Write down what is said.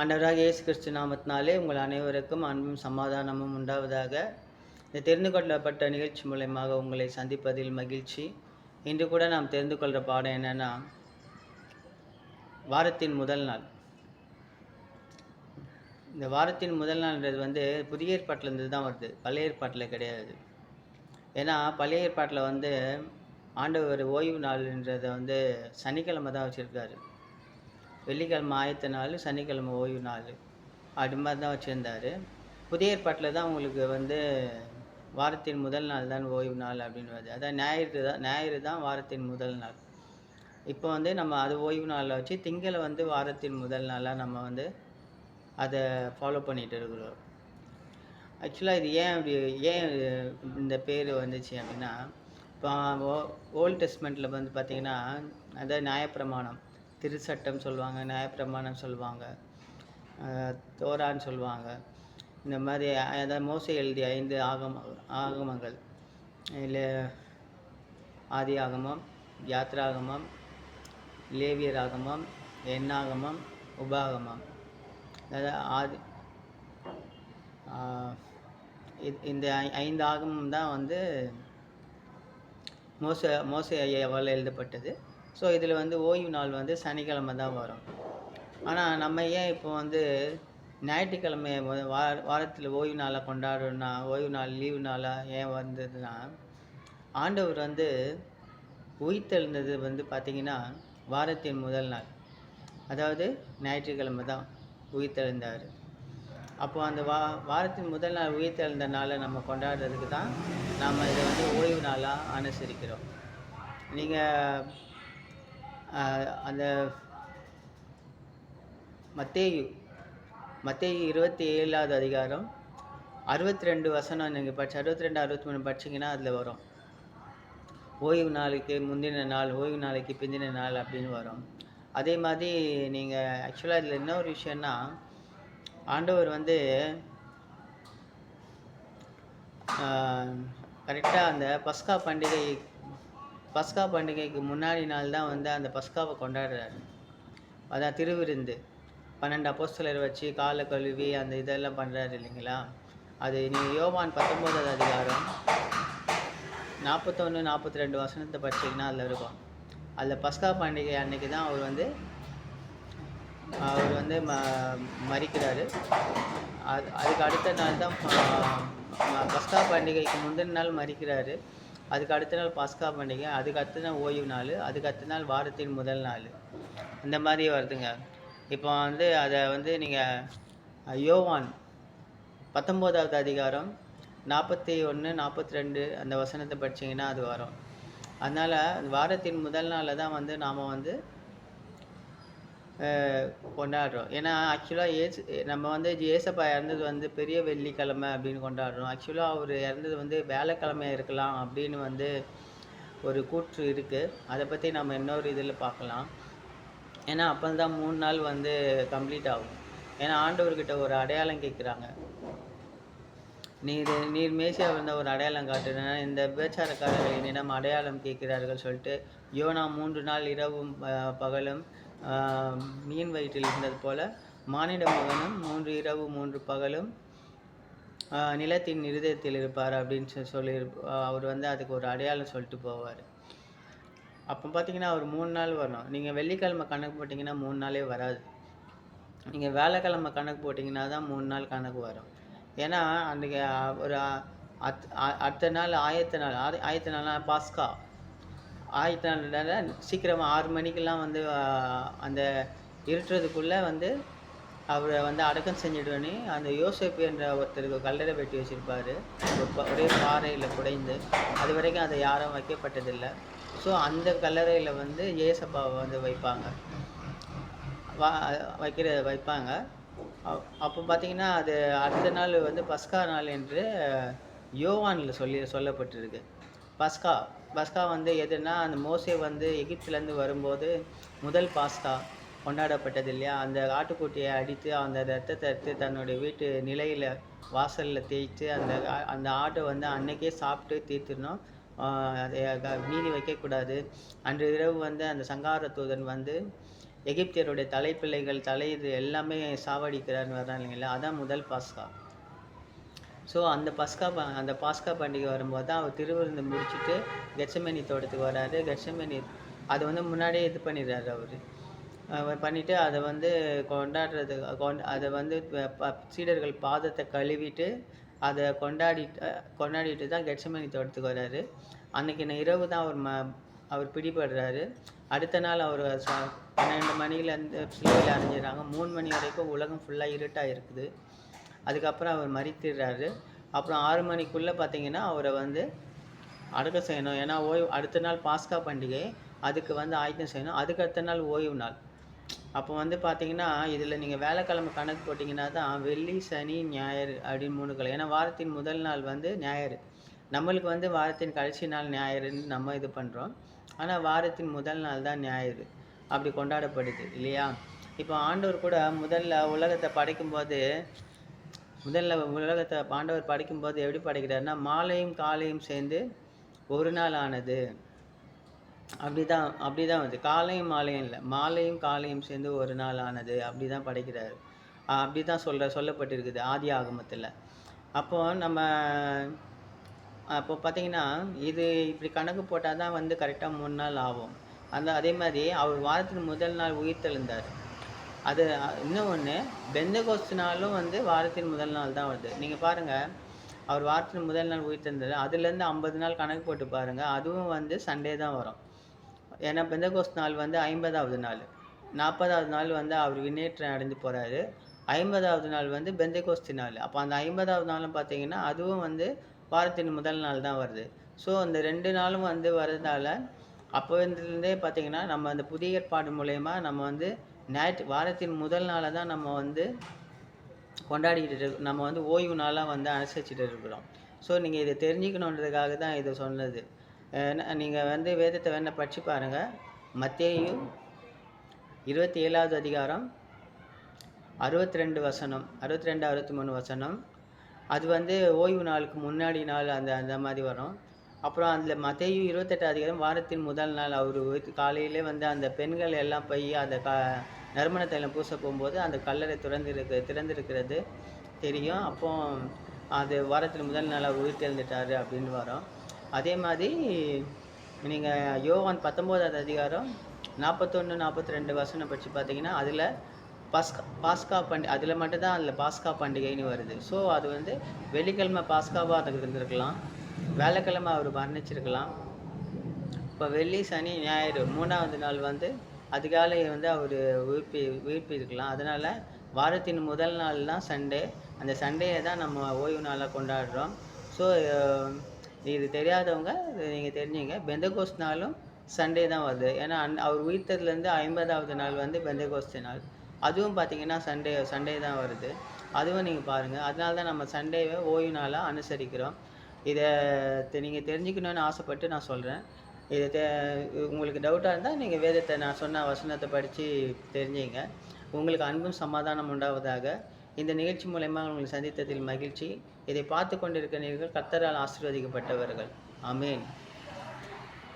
ஆண்டவராக இயேசு கிறிஸ்து நாமத்தினாலே உங்கள் அனைவருக்கும் அன்பும் சமாதானமும் உண்டாவதாக. இந்த தெரிந்து கொள்ளப்பட்ட நிகழ்ச்சி மூலயமாக உங்களை சந்திப்பதில் மகிழ்ச்சி. இன்று கூட நாம் தெரிந்து கொள்கிற பாடம் என்னென்னா வாரத்தின் முதல் நாள். இந்த வாரத்தின் முதல் நாள்ன்றது வந்து புதிய ஏற்பாட்டிலேருந்து தான் வருது. பழைய ஏற்பாட்டில் கிடையாது. ஏன்னா பழைய ஏற்பாட்டில் வந்து ஆண்டவர் ஓய்வு நாள்ன்றதை வந்து சனிக்கிழமை தான் வச்சுருக்காரு. வெள்ளிக்கிழமை ஆயத்த நாள் சனிக்கிழமை ஓய்வு நாள். அது மாதிரி தான் வச்சுருந்தாரு. புதிய ஏற்பாட்டில் தான் உங்களுக்கு வந்து வாரத்தின் முதல் நாள் தான் ஓய்வு நாள் அப்படின்னு வருது அதான் ஞாயிறு தான் ஞாயிறு தான் வாரத்தின் முதல் நாள். இப்போ வந்து நம்ம அது ஓய்வு நாளில் வச்சு திங்களை வந்து வாரத்தின் முதல் நாளாக நம்ம வந்து அதை ஃபாலோ பண்ணிகிட்டு இருக்கிறோம். ஆக்சுவலாக இது ஏன் அப்படி ஏன் இந்த பேர் வந்துச்சு அப்படின்னா இப்போ ஓல்டு டெஸ்ட்மெண்ட்டில் வந்து பார்த்திங்கன்னா அதாவது நியாயப்பிரமாணம். திருச்சட்டம் சொல்லுவாங்க நியாயப்பிரமாணம் சொல்லுவாங்க தோரான்னு சொல்லுவாங்க. இந்த மாதிரி அதாவது மோசை எழுதிய ஐந்து ஆகம ஆகமங்கள். இல்லை ஆதி ஆகமம் யாத்ராகமம் லேவியர் ஆகமம் எண்ணாகமம் உபாகமம் அதாவது ஆதி இந்த ஐ- ஐந்து ஆகமம் தான் வந்து மோச மோச ஐயாவால் எழுதப்பட்டது. ஸோ இதில் வந்து ஓய்வு நாள் வந்து சனிக்கிழமை தான் வரும். ஆனால் நம்ம ஏன் இப்போ வந்து ஞாயிற்றுக்கிழமை வார வாரத்தில் ஓய்வு நாளை கொண்டாடுறோம்னா ஓய்வு நாள் லீவு நாளாக ஏன் வந்ததுன்னா ஆண்டவர் வந்து உயிர்த்தெழுந்தது வந்து பார்த்திங்கன்னா வாரத்தின் முதல் நாள். அதாவது ஞாயிற்றுக்கிழமை தான் உயிர்த்தெழுந்தார். அப்போ அந்த வா வாரத்தின் முதல் நாள் உயிர்த்தெழுந்த நாளை நம்ம கொண்டாடுறதுக்கு தான் நாம் இதை வந்து ஓய்வு நாளாக அனுசரிக்கிறோம். நீங்கள் அந்த மத்தேயு மத்தேயு இருபத்தி ஏழாவது அதிகாரம் அறுபத்தி ரெண்டு வசனம் நீங்கள் படிச்சு அறுபத்தி ரெண்டு அறுபத்தி மூணு படிச்சீங்கன்னா அதில் வரும். ஓய்வு நாளைக்கு முந்தின நாள் ஓய்வு நாளைக்கு பிந்தின நாள் அப்படின்னு வரும். அதே மாதிரி நீங்கள் ஆக்சுவலாக இதில் என்ன ஒரு விஷயம்னா ஆண்டவர் வந்து கரெக்டாக அந்த பஸ்கா பண்டிகை பஸ்கா பண்டிகைக்கு முன்னாடி நாள் தான் வந்து அந்த பஸ்காவை கொண்டாடுறாரு. அதான் திருவிருந்து. பன்னெண்டு அப்போஸ்தலர் வச்சு காலை கழுவி அந்த இதெல்லாம் பண்ணுறாரு இல்லைங்களா? அது நீங்கள் யோவான் பத்தொம்போதாவது அதிகாரம் நாற்பத்தொன்று நாற்பத்தி ரெண்டு வசனத்தை படிச்சீங்கன்னா அதில் இருக்கும். அதில் பஸ்கா பண்டிகை அன்னைக்கு தான் அவர் வந்து அவர் வந்து ம மறிக்கிறாரு. அது அதுக்கு அடுத்த நாள் தான் பஸ்கா பண்டிகைக்கு முந்தின நாள் மறிக்கிறாரு. அதுக்கு அடுத்த நாள் பாஸ்கா பண்டிகை அதுக்கு அடுத்த நாள் ஓய்வு நாள் அதுக்கு அடுத்த நாள் வாரத்தின் முதல் நாள். இந்த மாதிரி வருதுங்க. இப்போ வந்து அதை வந்து நீங்கள் யோவான் பத்தொம்போதாவது அதிகாரம் நாற்பத்தி ஒன்று நாற்பத்தி ரெண்டு அந்த வசனத்தை படிச்சீங்கன்னா அது வரும். அதனால் வாரத்தின் முதல் நாளில் தான் வந்து நாம் வந்து கொண்டாடுறோம். ஏன்னா ஆக்சுவலாக ஏசு நம்ம வந்து ஏசப்பா இறந்தது வந்து பெரிய வெள்ளிக்கிழமை அப்படின்னு கொண்டாடுறோம். ஆக்சுவலாக அவர் இறந்தது வந்து வேலைக்கிழமை இருக்கலாம் அப்படின்னு வந்து ஒரு கூற்று இருக்குது அதை பற்றி நம்ம இன்னொரு இதில் பார்க்கலாம். ஏன்னா அப்போ தான் மூணு நாள் வந்து கம்ப்ளீட் ஆகும். ஏன்னா ஆண்டவர்கிட்ட ஒரு அடையாளம் கேட்குறாங்க. நீர் நீர் மேசியா வந்த ஒரு அடையாளம் காட்டுனா இந்த விபச்சாரக்காரர்கள் என்னிடம் அடையாளம் கேட்கிறார்கள் சொல்லிட்டு யோனா மூன்று நாள் இரவும் பகலும் மீன் வயிற்றில் இருந்தது போல மானிட மகனும் மூன்று இரவு மூன்று பகலும் நிலத்தின் இருதயத்தில் இருப்பார் அப்படின்னு சொல்லி சொல்லி அவர் வந்து அதுக்கு ஒரு அடையாளம் சொல்லிட்டு போவார். அப்போ பார்த்தீங்கன்னா அவர் மூணு நாள் வரணும். நீங்கள் வெள்ளிக்கிழமை கணக்கு போட்டிங்கன்னா மூணு நாளே வராது. நீங்கள் வேலைக்கிழமை கணக்கு போட்டிங்கன்னா தான் மூணு நாள் கணக்கு வரும். ஏன்னா அன்றைக்கி ஒரு அத்- அடுத்த நாள் ஆயத்த நாள் ஆயத்த நாள்னா பாஸ்கா. ஆயத்த சீக்கிரமாக ஆறு மணிக்கெல்லாம் வந்து அந்த இருட்டுறதுக்குள்ளே வந்து அவரை வந்து அடக்கம் செஞ்சிடுவேன்னு அந்த யோசேப்பு என்ற ஒருத்தருக்கு கல்லறை வெட்டி வச்சுருப்பாரு. ஒரே பாறையில் குடைந்து அது வரைக்கும் அதை யாரும் வைக்கப்பட்டதில்லை. ஸோ அந்த கல்லறையில் வந்து ஏசப்பாவை வந்து வைப்பாங்க. வா வைக்கிற வைப்பாங்க. அப்போ பார்த்தீங்கன்னா அது அடுத்த நாள் வந்து பஸ்கா நாள் என்று யோவானில் சொல்லி சொல்லப்பட்டிருக்கு. பஸ்கா பஸ்கா வந்து எதுனா அந்த மோசே வந்து எகிப்துலேருந்து வரும்போது முதல் பாஸ்கா கொண்டாடப்பட்டது இல்லையா? அந்த ஆட்டுக்குட்டியை அடித்து அந்த ரத்தத்தை எடுத்து தன்னுடைய வீட்டு நிலையில் வாசலில் தேய்ச்சி அந்த அந்த ஆட்டை வந்து அன்னைக்கே சாப்பிட்டு தீர்த்துடணும். அதை மீதி வைக்கக்கூடாது. அன்று இரவு வந்து அந்த சங்கார தூதன் வந்து எகிப்தியருடைய தலைப்பிள்ளைகள் தலை இது எல்லாமே சாவடிக்கிறான்னு வர்றாங்க இல்லைங்களா? அதான் முதல் பாஸ்கா. ஸோ அந்த பஸ்கா ப அந்த பாஸ்கா பண்டிகை வரும்போது தான் அவர் திருவிருந்து முடிச்சுட்டு கெச்சமேனி தோட்டத்துக்கு வராரு. கெச்சமேனி அதை வந்து முன்னாடியே இது பண்ணிடுறாரு அவர். அவர் பண்ணிவிட்டு அதை வந்து கொண்டாடுறது கொண் அதை வந்து ப- சீடர்கள் பாதத்தை கழுவிட்டு அதை கொண்டாடிட்டு கொண்டாடிட்டு தான் கெட்சமணி தோட்டத்துக்கு வர்றாரு அன்றைக்கி இரவு தான் அவர் ம அவர் பிடிபடுறாரு. அடுத்த நாள் அவர் பன்னெண்டு மணிலேருந்து சிலுவையில் அரைஞ்சிடறாங்க மூணு மணி வரைக்கும் உலகம் ஃபுல்லாக இருட்டாக இருக்குது. அதுக்கப்புறம் அவர் மறித்திடுறாரு. அப்புறம் ஆறு மணிக்குள்ளே பார்த்தீங்கன்னா அவரை வந்து அடக்கம் செய்யணும். ஏன்னா ஓய்வு அடுத்த நாள் பாஸ்கா பண்டிகை. அதுக்கு வந்து ஆயத்தம் செய்யணும். அதுக்கு அடுத்த நாள் ஓய்வு நாள். அப்போ வந்து பார்த்தீங்கன்னா இதில் நீங்கள் வேலைக்கிழமை கணக்கு போட்டிங்கன்னா தான் வெள்ளி சனி ஞாயிறு அப்படின்னு மூணு கிழமை. ஏன்னா வாரத்தின் முதல் நாள் வந்து ஞாயிறு. நம்மளுக்கு வந்து வாரத்தின் கடைசி நாள் ஞாயிறுன்னு நம்ம இது பண்ணுறோம் ஆனால் வாரத்தின் முதல் நாள் தான் ஞாயிறு. அப்படி கொண்டாடப்படுது இல்லையா? இப்போ ஆண்டவர் கூட முதல்ல உலகத்தை படைக்கும்போது முதல்ல உலகத்தை பாண்டவர் படைக்கும்போது எப்படி படைக்கிறாருன்னா மாலையும் காலையும் சேர்ந்து ஒரு நாள் ஆனது. அப்படிதான் அப்படிதான் வந்து. காலையும் மாலையும் இல்லை. மாலையும் காலையும் சேர்ந்து ஒரு நாள் ஆனது. அப்படிதான் படைக்கிறாரு. அப்படி அப்படிதான் சொல்ற சொல்லப்பட்டிருக்குது ஆதி ஆகமத்தில். அப்போ நம்ம அப்போ பார்த்தீங்கன்னா இது இப்படி கணக்கு போட்டால் தான் வந்து கரெக்டாக மூணு நாள் ஆகும். அந்த அதே மாதிரி அவர் வாரத்தின் முதல் நாள் உயிர் தெழுந்தார் அது இன்னொன்று இன்னும் ஒன்று நாளும் வந்து வாரத்தின் முதல் நாள் தான் வருது. நீங்கள் பாருங்கள் அவர் வாரத்தின் முதல் நாள் உயிர் அதுலேருந்து ஐம்பது நாள் கணக்கு போட்டு பாருங்கள் அதுவும் வந்து சண்டே தான் வரும். ஏன்னா பெந்தகோஸ்த் நாள் வந்து ஐம்பதாவது நாள். நாற்பதாவது நாள் வந்து அவர் விண்ணேற்றம் அடைந்து போகிறாரு ஐம்பதாவது நாள் வந்து பெந்தகோஸ்தி நாள். அப்போ அந்த ஐம்பதாவது நாளும் பார்த்தீங்கன்னா அதுவும் வந்து வாரத்தின் முதல் நாள் தான் வருது. ஸோ அந்த ரெண்டு நாளும் வந்து வர்றதால அப்போ இருந்தே பார்த்தீங்கன்னா நம்ம அந்த புதிய ஏற்பாடு மூலயமா நம்ம வந்து ஞாயிற்று வாரத்தின் முதல் நாளை தான் நம்ம வந்து கொண்டாடிக்கிட்டு இருக்கோம் நம்ம வந்து ஓய்வு நாளாக வந்து அனுசரிச்சுட்டு இருக்கிறோம். ஸோ நீங்கள் இதை தெரிஞ்சுக்கணுன்றதுக்காக தான் இதை சொன்னது. நீங்கள் வந்து வேதத்தை வேணால் படிச்சு பாருங்கள் மத்தேயும் இருபத்தி ஏழாவது அதிகாரம் அறுபத்தி ரெண்டு வசனம் அறுபத்தி ரெண்டு அறுபத்தி மூணு வசனம். அது வந்து ஓய்வு நாளுக்கு முன்னாடி நாள் அந்த அந்த மாதிரி வரும். அப்புறம் அதில் மத்தையும் இருபத்தெட்டு அதிகாரம் வாரத்தின் முதல் நாள். அவர் காலையிலே வந்து அந்த பெண்கள் எல்லாம் போய் அந்த க நறுமண தைலம் பூச போகும்போது அந்த கல்லறை திறந்திருக்கு திறந்திருக்கிறது. தெரியும். அப்போ அது வாரத்தில் முதல் நாள் அவர் உயிர் தெழுந்துட்டாரு அப்படின்னு வரோம். அதே மாதிரி நீங்கள் யோவான் பத்தொம்போதாவது அதிகாரம் நாற்பத்தொன்று நாற்பத்தி ரெண்டு வசனம் படித்து பார்த்தீங்கன்னா அதில் பாஸ்கா பாஸ்கா பண்டி அதில் மட்டும்தான் அதில் பாஸ்கா பண்டிகைன்னு வருது. ஸோ அது வந்து வெள்ளிக்கிழமை பாஸ்காவாக அதுக்கு இருந்திருக்கலாம். வேலைக்கிழமை அவர் மரணிச்சிருக்கலாம் இப்போ வெள்ளி சனி ஞாயிறு மூணாவது நாள் வந்து அதிகாலை வந்து அவர் உயிர்ப்பி உயிர்ப்பிருக்கலாம் அதனால் வாரத்தின் முதல் நாள் தான் சண்டே. அந்த சண்டேயை தான் நம்ம ஓய்வு நாளாக கொண்டாடுறோம். ஸோ இது தெரியாதவங்க நீங்கள் தெரிஞ்சுங்க. பெந்தகோஸ் நாளும் சண்டே தான் வருது. ஏன்னா அந் அவர் உயிர்த்ததுலேருந்து ஐம்பதாவது நாள் வந்து பெந்தகோஸ்து நாள். அதுவும் பார்த்தீங்கன்னா சண்டே சண்டே தான் வருது. அதுவும் நீங்கள் பாருங்கள் அதனால தான் நம்ம சண்டேவை ஓய்வு நாளாக அனுசரிக்கிறோம். இதை நீங்கள் தெரிஞ்சுக்கணுன்னு ஆசைப்பட்டு நான் சொல்கிறேன் இது தே உங்களுக்கு டவுட்டாக இருந்தால் நீங்கள் வேதத்தை நான் சொன்ன வசனத்தை படித்து தெரிஞ்சுங்க. உங்களுக்கு அன்பும் சமாதானம் உண்டாவதாக. இந்த நிகழ்ச்சி மூலயமா உங்களை சந்தித்ததில் மகிழ்ச்சி. இதை பார்த்து கொண்டிருக்கிற நீங்கள் கர்த்தரால் ஆசீர்வதிக்கப்பட்டவர்கள். அமேன்